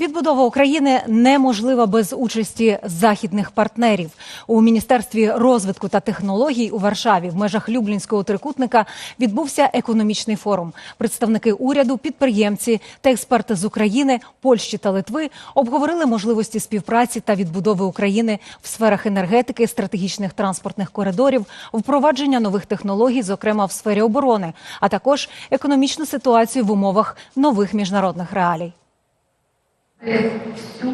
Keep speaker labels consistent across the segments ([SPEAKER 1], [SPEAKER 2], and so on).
[SPEAKER 1] Відбудова України неможлива без участі західних партнерів. У міністерстві розвитку та технологій у Варшаві в межах Люблінського трикутника відбувся економічний форум. Представники уряду, підприємці та експерти з України, Польщі та Литви обговорили можливості співпраці та відбудови України в сферах енергетики, стратегічних транспортних коридорів, впровадження нових технологій, зокрема в сфері оборони, а також економічну ситуацію в умовах нових міжнародних реалій.
[SPEAKER 2] Всю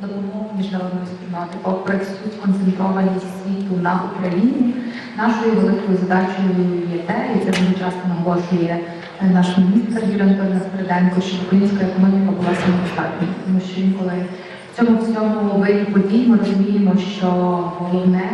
[SPEAKER 2] допомогу міжнародної спільноти, попри всю сконцентрованість світу на Україні, нашою великою задачею є те, і це дуже часто наголошує наш міністр Юрій Анатольович Спереденко, щоб українська економіка була самодостатньою. Тому що інколи в цьому всьому виді подій ми розуміємо, що головне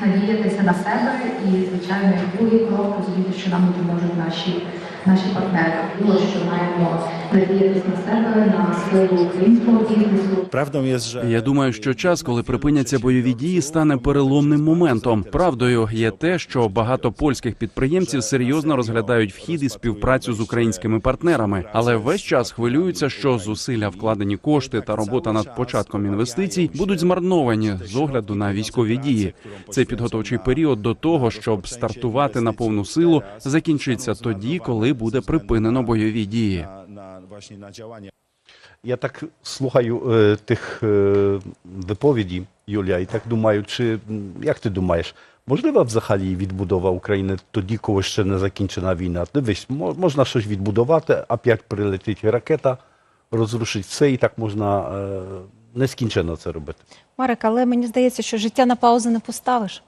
[SPEAKER 2] надіятися на себе і, звичайно, другий крок розуміти, що нам допоможуть наші, наші партнери. Було, що маємо надіятися на себе, на силу українського бізнесу,
[SPEAKER 3] jest, że
[SPEAKER 4] Я думаю, що час, коли припиняться бойові дії, стане переломним моментом. Правдою є те, що багато польських підприємців серйозно розглядають вхід і співпрацю з українськими партнерами, але весь час хвилюються, що зусилля, вкладені кошти та робота над початком інвестицій будуть змарновані з огляду на військові дії. Цей підготовчий період до того, щоб стартувати на повну силу, закінчиться тоді, коли буде припинено бойові дії.
[SPEAKER 5] Я так слухаю е, тих е, виповіді, Юлія, і так думаю, чи як ти думаєш, можлива взагалі відбудова України тоді, коли ще не закінчена війна? Дивись, можна щось відбудувати, а п'ять прилетить ракета, розрушить все, і так можна е, нескінченно це робити.
[SPEAKER 1] Марик, але мені здається, що життя на паузу не поставиш.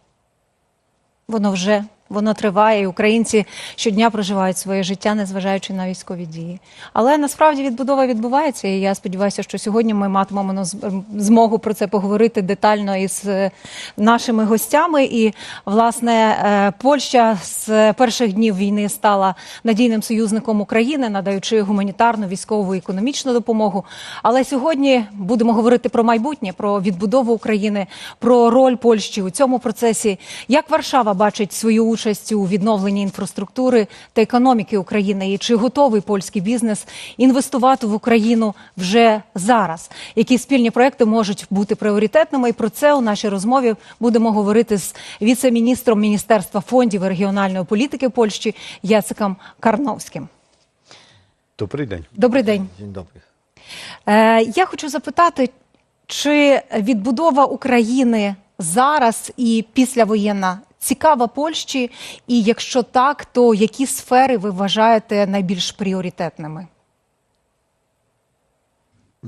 [SPEAKER 1] Воно вже воно триває, і українці щодня проживають своє життя, незважаючи на військові дії. Але насправді відбудова відбувається, і я сподіваюся, що сьогодні ми матимемо змогу про це поговорити детально із е, нашими гостями. І власне е, Польща з перших днів війни стала надійним союзником України, надаючи гуманітарну, військову і економічну допомогу. Але сьогодні будемо говорити про майбутнє, про відбудову України, про роль Польщі у цьому процесі. Як Варшава бачить свою участь у відновленні інфраструктури та економіки України, і чи готовий польський бізнес інвестувати в Україну вже зараз? Які спільні проекти можуть бути пріоритетними? І про це у нашій розмові будемо говорити з віце-міністром Міністерства фондів і регіональної політики Польщі Яциком Карновським.
[SPEAKER 5] Добрий день.
[SPEAKER 1] Добрий день.
[SPEAKER 5] Dzień dobry.
[SPEAKER 1] Е, я хочу запитати, чи відбудова України зараз і післявоєнна цікава Польщі? І якщо так, то які сфери ви вважаєте найбільш пріоритетними?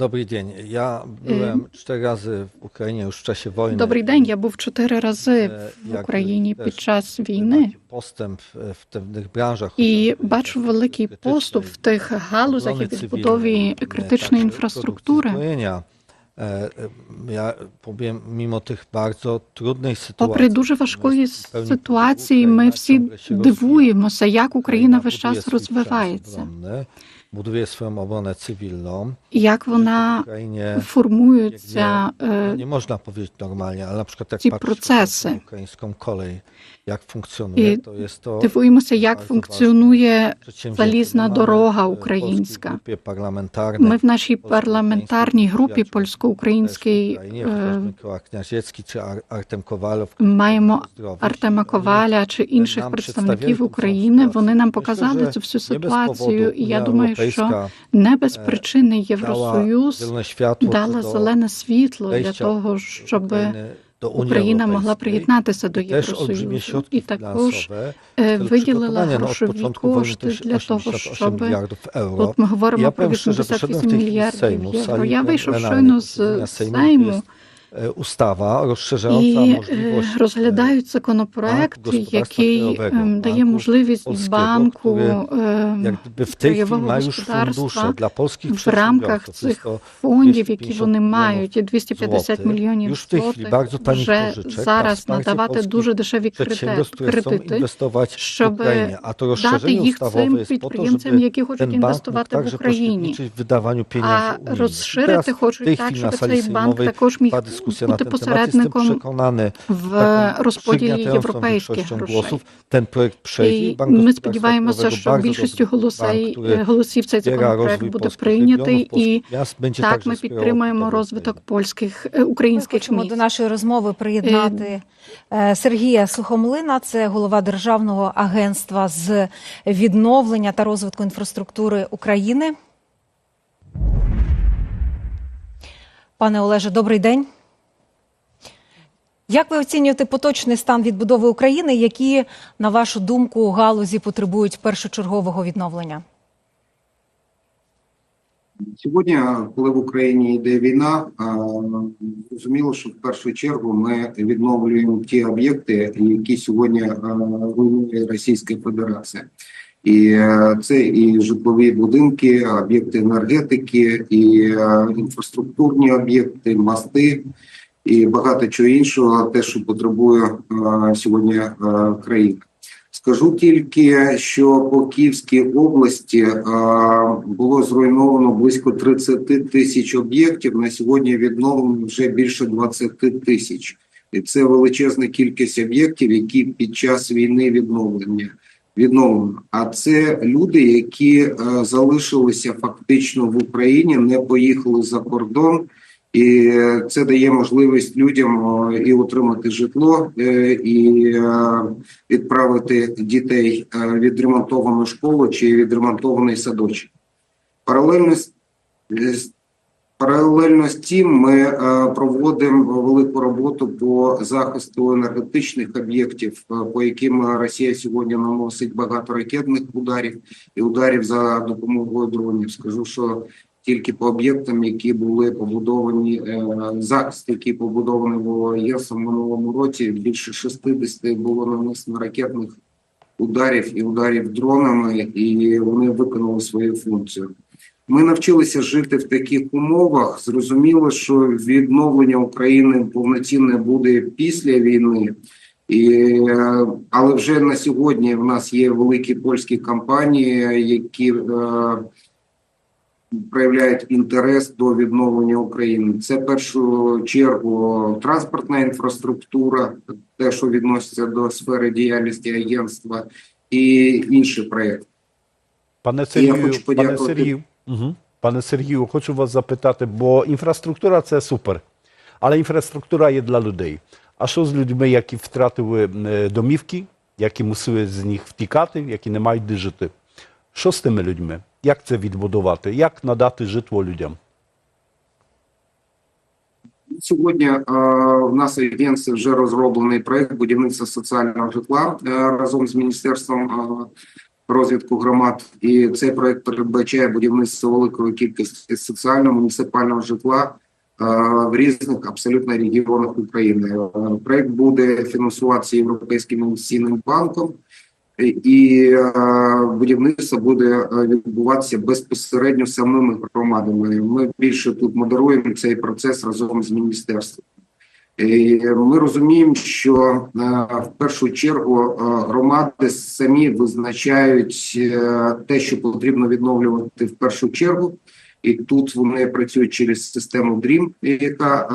[SPEAKER 6] Dobry dzień. Ja byłem cztery razy w Ukrainie już w czasie wojny.
[SPEAKER 7] Добрий день. Я був чотири рази
[SPEAKER 6] Е,
[SPEAKER 7] в Україні під час війни
[SPEAKER 6] Postęp w w pewnych branżach.
[SPEAKER 7] і бачу великий поступ в тих галузях і відбудові критичної інфраструктури.
[SPEAKER 6] E, e, Ja powiem, mimo tych bardzo trudnej sytuacji.
[SPEAKER 7] Попри дуже важкої ситуації, ми всі дивуємося, як Україна весь час розвивається,
[SPEAKER 6] swoją obronę cywilną.
[SPEAKER 7] і як вона
[SPEAKER 6] Ukrainie
[SPEAKER 7] формуються.
[SPEAKER 6] no
[SPEAKER 7] е,
[SPEAKER 6] nie można powiedzieć normalnie, ale na przykład jak
[SPEAKER 7] ci
[SPEAKER 6] patrzysz
[SPEAKER 7] procesy.
[SPEAKER 6] na ukraińską kolej, jak funkcjonuje,
[SPEAKER 7] І
[SPEAKER 6] to jest to
[SPEAKER 7] Дивуємося, як функціонує залізна дорога
[SPEAKER 6] e,
[SPEAKER 7] українська. Ми в нашій
[SPEAKER 6] Polsko-Ukraińskiej
[SPEAKER 7] парламентарній групі польсько-українській е,
[SPEAKER 6] Kniaziecki czy Ar- Artem Kowalow.
[SPEAKER 7] маємо. Артема Коваля чи інших представників України. Вони нам показали цю всю ситуацію, і я думаю, що не без
[SPEAKER 6] е,
[SPEAKER 7] причини Євросоюз дала зелене світло для того, щоб Україна могла приєднатися до Євросоюзу, і також е, виділила грошові кошти для того,
[SPEAKER 6] 88
[SPEAKER 7] щоб от ми говоримо про
[SPEAKER 6] powiem szczerze, wyszedłem w
[SPEAKER 7] 88
[SPEAKER 6] tej chwili z
[SPEAKER 7] мільярдів євро. Я вийшов щойно з Сейму.
[SPEAKER 6] Jest e, ustawa rozszerzająca
[SPEAKER 7] І е,
[SPEAKER 6] możliwość
[SPEAKER 7] розглядають законопроект, який ем, дає
[SPEAKER 6] банку
[SPEAKER 7] можливість банку ем,
[SPEAKER 6] już
[SPEAKER 7] господарства
[SPEAKER 6] fundusze dla polskich
[SPEAKER 7] в рамках цих фондів, які
[SPEAKER 6] 250
[SPEAKER 7] вони мають, і 250
[SPEAKER 6] złotych.
[SPEAKER 7] мільйонів злотих вже зараз надавати дуже дешеві кредити, щоб дати їх цим підприємцям, які хочуть інвестувати в Україні. А розширити хочуть так, щоб цей банк також міг бути
[SPEAKER 6] ten temat. Jestem
[SPEAKER 7] посередником в розподілі європейських грошей.
[SPEAKER 6] ten projekt przejdzie.
[SPEAKER 7] І
[SPEAKER 6] Bank
[SPEAKER 7] ми сподіваємося, що більшістю голосей
[SPEAKER 6] który
[SPEAKER 7] е, голосів цей законопроект буде прийнятий, і
[SPEAKER 6] polskich
[SPEAKER 7] так ми
[SPEAKER 6] wspierał
[SPEAKER 7] підтримуємо розвиток польських е,
[SPEAKER 1] Ми
[SPEAKER 7] українських
[SPEAKER 1] хочемо
[SPEAKER 7] міст.
[SPEAKER 1] до нашої розмови приєднати е, Сергія Сухомлина, це голова Державного агентства з відновлення та розвитку інфраструктури України. Пане Олеже, добрий день. Як ви оцінюєте поточний стан відбудови України, які, на вашу думку, галузі потребують першочергового відновлення?
[SPEAKER 8] Сьогодні, коли в Україні йде війна, зрозуміло, що в першу чергу ми відновлюємо ті об'єкти, які сьогодні а, руйнує Російська Федерація. І е, це і житлові будинки, об'єкти енергетики, і е, інфраструктурні об'єкти, мости і багато чого іншого, те, що потребує е, сьогодні е, країна. Скажу тільки, що по Київській області е, було зруйновано близько 30 тисяч об'єктів. На сьогодні відновлено вже більше 20 тисяч. І це величезна кількість об'єктів, які під час війни відновлення відновлено. А це люди, які залишилися фактично в Україні, не поїхали за кордон. І це дає можливість людям і отримати житло, е, і е, відправити дітей е, відремонтовану школу чи відремонтований садочок. Паралельно з паралельно з тим ми проводимо велику роботу по захисту енергетичних об'єктів, по яким Росія сьогодні наносить багато ракетних ударів і ударів за допомогою дронів. Скажу, що тільки по об'єктам, які були побудовані, е, захист, який побудований було ЄС в минулому році, більше 60 було нанесено ракетних ударів і ударів дронами, і вони виконали свою функцію. Ми навчилися жити в таких умовах. Зрозуміло, що відновлення України повноцінне буде після війни. І, е, але вже на сьогодні в нас є великі польські компанії, які е, проявляють інтерес до відновлення України. Це в першу чергу транспортна інфраструктура, те, що відноситься до сфери діяльності агентства, і інші проекти.
[SPEAKER 5] Пане Сергію, пане. Сергію, угу. пане Сергію, хочу вас запитати, бо інфраструктура це супер, але інфраструктура є для людей. А що з людьми, які втратили е, домівки, які мусили з них втікати, які не мають де жити? Що з тими людьми? Як це відбудувати? Як надати житло людям?
[SPEAKER 8] Сьогодні е, в нас агентстві вже розроблений проект будівництва соціального житла е, разом з міністерством е, розвитку громад. І цей проект передбачає будівництво великої кількості соціального муніципального житла е, в різних абсолютно регіонах України. Проект буде фінансуватися Європейським інвестиційним банком. І е, будівництво буде е, відбуватися безпосередньо самими громадами. Ми більше тут модеруємо цей процес разом з міністерством. Ми розуміємо, що е, в першу чергу громади самі визначають те, що потрібно відновлювати в першу чергу. І тут вони працюють через систему DREAM, яка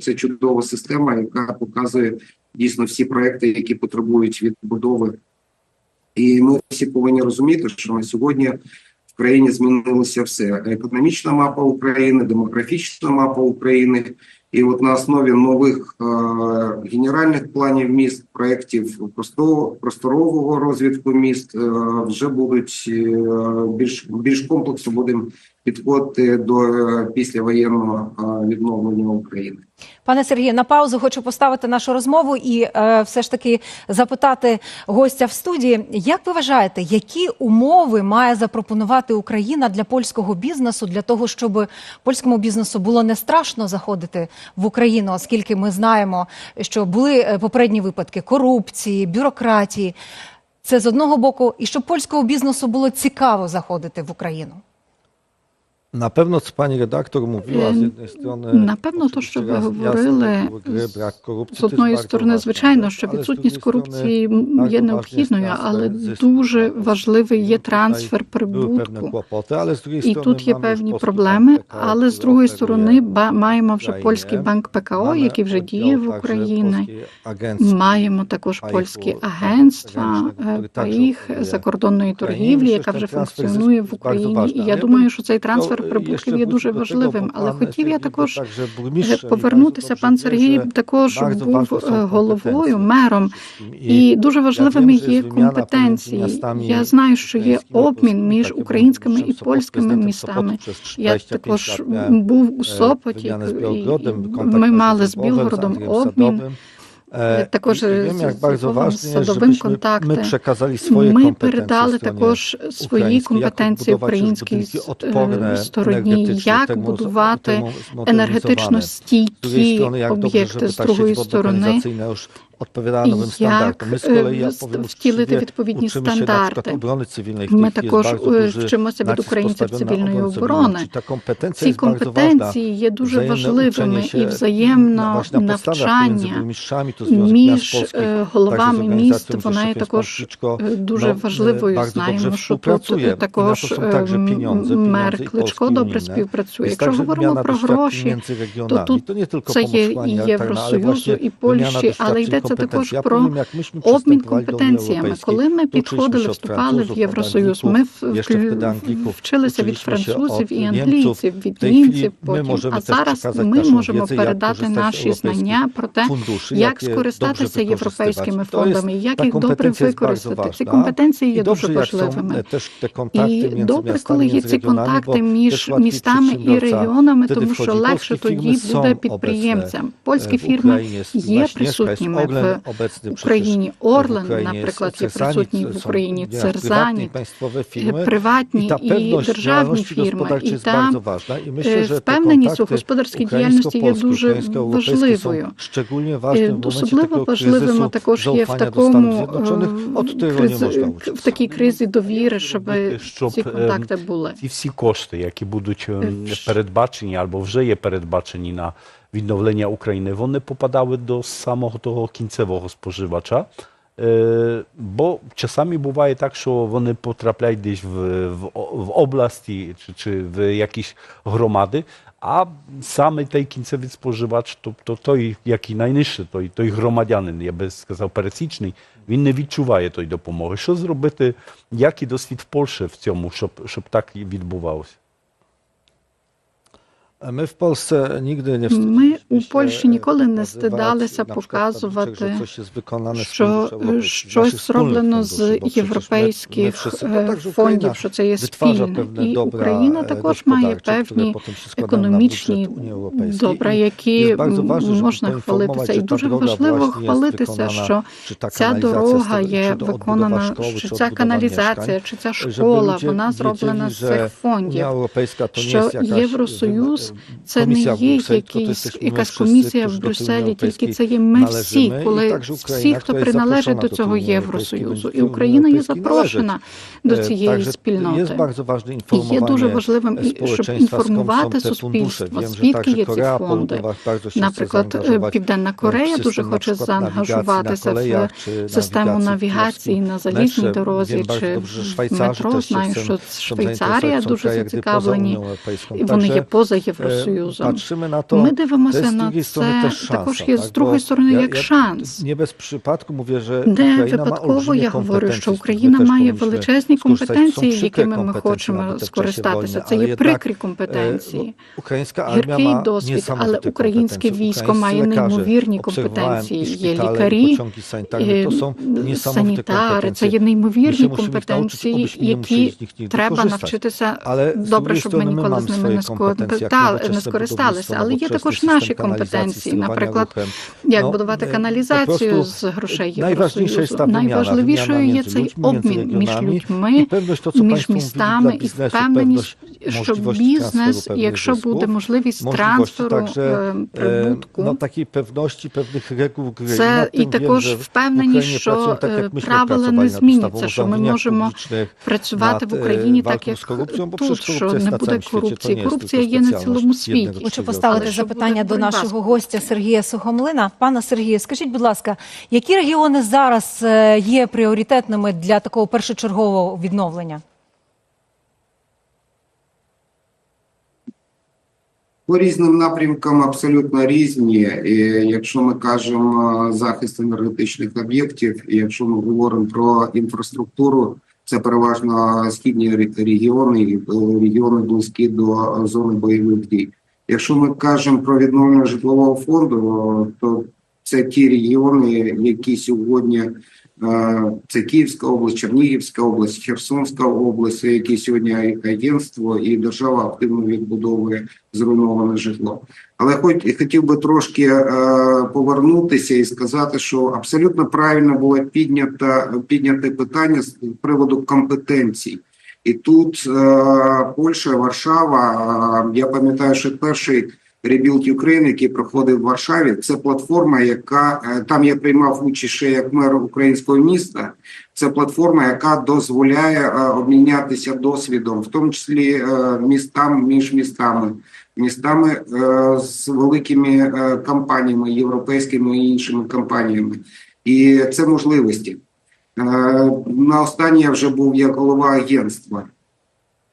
[SPEAKER 8] це чудова система, яка показує дійсно всі проекти, які потребують відбудови. І ми всі повинні розуміти, що на сьогодні в країні змінилося все: економічна мапа України, демографічна мапа України. І от на основі нових е, генеральних планів міст, проєктів просторового, розвитку міст е, вже будуть е, більш більш комплексно будемо підходити до е, післявоєнного е, відновлення України.
[SPEAKER 1] Пане Сергію, на паузу хочу поставити нашу розмову і е, все ж таки запитати гостя в студії. Як ви вважаєте, які умови має запропонувати Україна для польського бізнесу для того, щоб польському бізнесу було не страшно заходити в Україну, оскільки ми знаємо, що були е, попередні випадки корупції, бюрократії. Це з одного боку, і щоб польського бізнесу було цікаво заходити в Україну.
[SPEAKER 6] Na pewno, co pani redaktor mówiła, z jednej strony.
[SPEAKER 7] на певно, то, що ви говорили, З одної сторони, звичайно, що відсутність корупції є необхідною, але дуже важливий є трансфер прибутку. І тут є певні проблеми, але з другої сторони маємо вже польський банк ПКО, який вже діє в Україні. Маємо також польські агентства е,
[SPEAKER 6] оперує
[SPEAKER 7] закордонної торгівлі, яка вже функціонує в Україні. І я думаю, що цей трансфер
[SPEAKER 6] e,
[SPEAKER 7] прибутків є дуже важливим. Але хотів я також е, повернутися. Пан Сергій також був е, головою, мером. І дуже важливими є компетенції. Я знаю, що є обмін між українськими і польськими містами. Я
[SPEAKER 6] 25
[SPEAKER 7] також був у
[SPEAKER 6] e, z
[SPEAKER 7] і Ми мали з Білгородом обмін.
[SPEAKER 6] E,
[SPEAKER 7] Також
[SPEAKER 6] i wiem,
[SPEAKER 7] з-
[SPEAKER 6] jak
[SPEAKER 7] з
[SPEAKER 6] bardzo ważne
[SPEAKER 7] Садовим контактом
[SPEAKER 6] my przekazali
[SPEAKER 7] Ми передали також свої компетенції українській стороні, як будувати енергетично стійкі об'єкти. З другої сторони,
[SPEAKER 6] standardom. My z kolei, ja
[SPEAKER 7] е,
[SPEAKER 6] powiem
[SPEAKER 7] втілити відповідні стандарти.
[SPEAKER 6] cywilnej. W
[SPEAKER 7] Ми також е, вчимося від українців цивільної оборони. Ці компетенції є дуже важливими і взаємно навчання між е, головами міст. Вона є також е, дуже важливою. Знаємо, що тут також е, мер Кличко добре співпрацює. Якщо говоримо про гроші, то тут це є і Євросоюзу, і Польщі, але
[SPEAKER 6] doświadczeń,
[SPEAKER 7] йдеться також про обмін компетенціями. Коли ми підходили, вступали в Євросоюз, ми вчилися від французів і англійців, від німців потім. А зараз ми можемо передати наші знання про те, як скористатися європейськими фондами, як їх добре використати. Ці компетенції є дуже важливими.
[SPEAKER 6] e,
[SPEAKER 7] І добре, коли є ці контакти між містами і регіонами, тому що легше тоді буде підприємцям. Польські фірми є присутніми
[SPEAKER 6] Przecież
[SPEAKER 7] Україні.
[SPEAKER 6] w
[SPEAKER 7] Орлен, наприклад, є присутній в Україні, Церзані, приватні і державні фірми. І та е, впевненість у
[SPEAKER 6] kontakty
[SPEAKER 7] господарській діяльності є дуже важливою.
[SPEAKER 6] w
[SPEAKER 7] Особливо
[SPEAKER 6] kryzysu
[SPEAKER 7] також є в такому е, в такій кризі довіри, щоб
[SPEAKER 5] щоб
[SPEAKER 7] ці
[SPEAKER 5] ем,
[SPEAKER 7] контакти були.
[SPEAKER 5] Ці всі кошти, які будуть ем, передбачені або вже є передбачені на відновлення України, вони попадали до самого того кінцевого споживача. Е, Бо часами буває так, що вони потрапляють десь в, в, в області чи, чи в якісь громади, а саме той кінцевий споживач, тобто той, який найнижчий, той, той громадянин, я би сказав, пересічний, він не відчуває тої допомоги. Що зробити, який досвід в Польщі в цьому, щоб, щоб так відбувалося?
[SPEAKER 6] My w Polsce nigdy nie
[SPEAKER 7] Ми у Польщі ніколи не стидалися показувати, що щось зроблено з європейських е, фондів, що це є спільне. І Україна
[SPEAKER 6] e,
[SPEAKER 7] також має певні економічні добра, які можна хвалитися. І дуже важливо хвалитися, що ця дорога є виконана,
[SPEAKER 6] czy
[SPEAKER 7] ця каналізація, чи ця школа, вона зроблена з цих фондів. Що Євросоюз це не є якийсь, якась комісія в Брюсселі, тільки це є ми всі, коли всі, хто приналежить до цього Євросоюзу, і Україна є запрошена до
[SPEAKER 6] E,
[SPEAKER 7] цієї спільноти. І є дуже важливим, щоб інформувати суспільство, звідки є ці фонди. Наприклад, е, Південна Корея дуже хоче заангажуватися в систему навігації на залізній дорозі чи в метро. Знаю, що Швейцарія дуже зацікавлені, і вони є поза
[SPEAKER 6] e,
[SPEAKER 7] Євросоюзом. Ми дивимося на це також є з другої сторони як шанс. Не випадково я говорю, що Україна має величезні компетенції, якими ми хочемо скористатися. Це є прикрі
[SPEAKER 6] e,
[SPEAKER 7] компетенції.
[SPEAKER 6] Українська армія
[SPEAKER 7] Гіркий досвід, але українське військо має неймовірні компетенції. Є лікарі, е, санітари, це є неймовірні компетенції, які треба навчитися добре, щоб ми ніколи з ними не
[SPEAKER 6] kompetencje.
[SPEAKER 7] Не скористалися, але є також наші компетенції, наприклад, як будувати
[SPEAKER 6] e,
[SPEAKER 7] каналізацію з грошей Євросоюзу. Найважливішою є цей обмін між людьми, між містами і впевненість, що бізнес, якщо буде можливість трансферу е,
[SPEAKER 6] e,
[SPEAKER 7] прибутку, це і також впевненість, що е, правила не зміняться, що ми можемо працювати в
[SPEAKER 6] е,
[SPEAKER 7] Україні так, як тут, що не буде корупції. Корупція є на
[SPEAKER 6] specjalność
[SPEAKER 7] цілому світі.
[SPEAKER 1] Хочу поставити
[SPEAKER 7] Але
[SPEAKER 1] запитання до нашого гостя Сергія Сухомлина. Пане Сергію, скажіть, будь ласка, які регіони зараз е, є пріоритетними для такого першочергового відновлення?
[SPEAKER 8] По різним напрямкам абсолютно різні. І якщо ми кажемо захист енергетичних об'єктів, і якщо ми говоримо про інфраструктуру, це переважно східні регіони, е, регіони близькі до зони бойових дій. Якщо ми кажемо про відновлення житлового фонду, то це ті регіони, які сьогодні це Київська область, Чернігівська область, Херсонська область, які сьогодні агентство і держава активно відбудовує зруйноване житло. Але хоч хотів би трошки е, повернутися і сказати, що абсолютно правильно було піднято підняте питання з приводу компетенцій. І тут е, Польща, Варшава. е, я пам'ятаю, що перший Rebuild Ukraine, який проходив в Варшаві, це платформа, яка е, там я приймав участь ще як мер українського міста. Це платформа, яка дозволяє е, обмінятися досвідом, в тому числі е, містам між містами, містами з великими компаніями, європейськими і іншими компаніями. І це можливості. На останнє я вже був як голова агентства.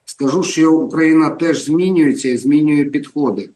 [SPEAKER 8] Скажу, що Україна теж змінюється і змінює підходи.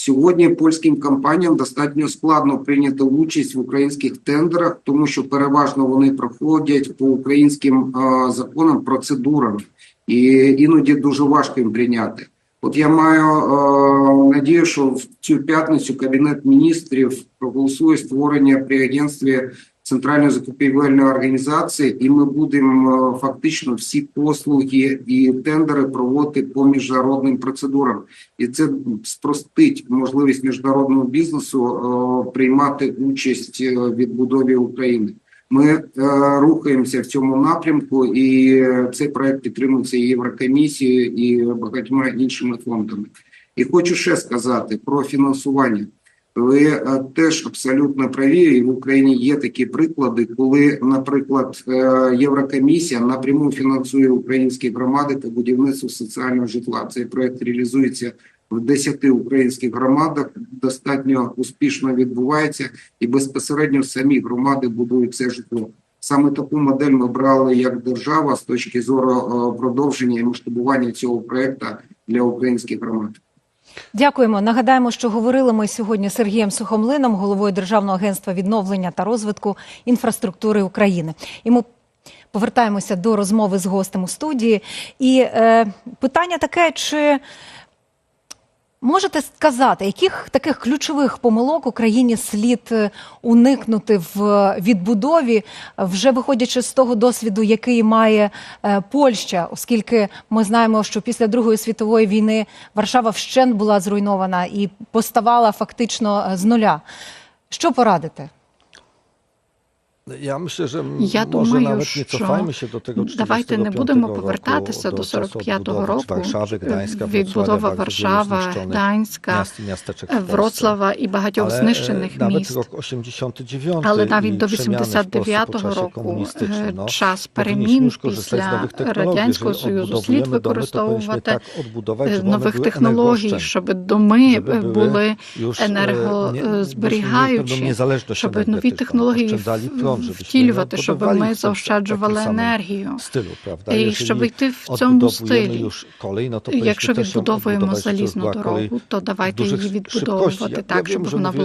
[SPEAKER 8] Сьогодні польським компаніям достатньо складно прийняти участь в українських тендерах, тому що переважно вони проходять по українським е, законам, процедурам, і іноді дуже важко їм прийняти. От я маю е, надію, що в цю п'ятницю кабінет міністрів проголосує створення при агентстві центральної закупівельної організації, і ми будемо е, фактично всі послуги і тендери проводити по міжнародним процедурам, і це спростить можливість міжнародного бізнесу е, приймати участь е, в відбудові України. Ми рухаємося в цьому напрямку, і цей проект підтримується і Єврокомісією і багатьма іншими фондами. І хочу ще сказати про фінансування. Ви е, теж абсолютно праві, в Україні є такі приклади, коли, наприклад, е, Єврокомісія напряму фінансує українські громади та будівництво соціального житла. Цей проект реалізується в 10 українських громадах, достатньо успішно відбувається, і безпосередньо самі громади будують це житло. Саме таку модель ми брали як держава з точки зору е, продовження і масштабування цього проекту для українських громад.
[SPEAKER 1] Дякуємо. Нагадаємо, що говорили ми сьогодні з Сергієм Сухомлином, головою Державного агентства відновлення та розвитку інфраструктури України. І ми повертаємося до розмови з гостем у студії. І е, питання таке: чи можете сказати, яких таких ключових помилок Україні слід е, уникнути в відбудові, вже виходячи з того досвіду, який має е, Польща, оскільки ми знаємо, що після Другої світової війни Варшава вщент була зруйнована і поставала фактично е, з нуля. Що порадити?
[SPEAKER 6] Ja myślę, że
[SPEAKER 7] Я думаю,
[SPEAKER 6] nie
[SPEAKER 7] що
[SPEAKER 6] się do tego 45
[SPEAKER 7] давайте не будемо повертатися до
[SPEAKER 6] do czasu
[SPEAKER 7] 45-го
[SPEAKER 6] odbudowy
[SPEAKER 7] року.
[SPEAKER 6] Warszawy, Gdańska,
[SPEAKER 7] Відбудова Варшава, Гданська. Wrocława і багатьох знищених
[SPEAKER 6] e,
[SPEAKER 7] міст.
[SPEAKER 6] rok 89
[SPEAKER 7] Але навіть до
[SPEAKER 6] przemiany w Polsce po
[SPEAKER 7] 89-го
[SPEAKER 6] czasie
[SPEAKER 7] року е, час перемін після радянського союзу слід використовувати е, нових технологій, щоб доми е, були
[SPEAKER 6] e,
[SPEAKER 7] енергозберігаючі, щоб нові технології втілювати, щоб ми заощаджували енергію. І щоб йти в цьому стилі. Якщо відбудовуємо залізну дорогу, то давайте її відбудовувати так, щоб вона була